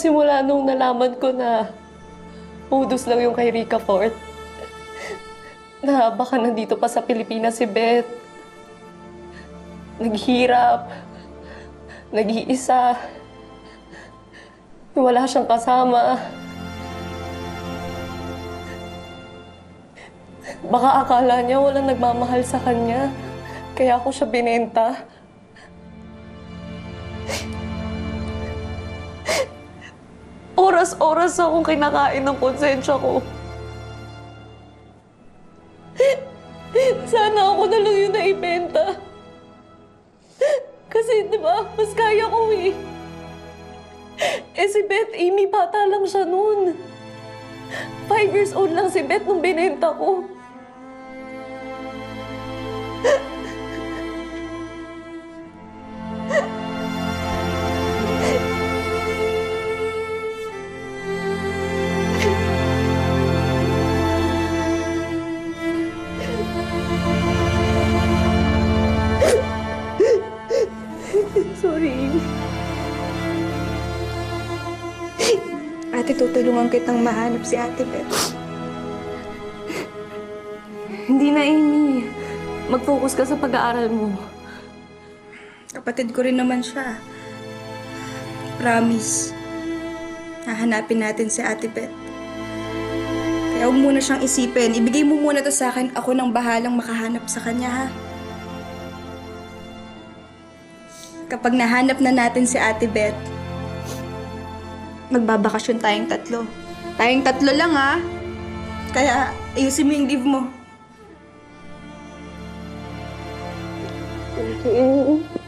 simula nung nalaman ko na udos lang yung kay Rika Fort, na baka nandito pa sa Pilipinas si Beth. Naghirap, nag-iisa, wala siyang kasama. Baka akala niya walang nagmamahal sa kanya, kaya ako siya binenta. Oras-oras akong kinakain ng konsensya ko. Sana ako na lang yung naibenta. Kasi, di ba, mas kaya ko eh. Eh si Beth, Amy, bata lang siya noon. Five years old lang si Beth nung binenta ko. Ate, tutulungan kitang mahanap si Ate Beth. Hindi na, Amy. Mag-focus ka sa pag-aaral mo. Kapatid ko rin naman siya. Promise. Hahanapin natin si Ate Beth. Kaya huwag muna siyang isipin. Ibigay mo muna to sa akin. Ako nang bahalang makahanap sa kanya, ha? Kapag nahanap na natin si Ate Beth, magbabakasyon tayong tatlo. Tayong tatlo lang, ha? Kaya, ayusin mo yung leave mo. Okay.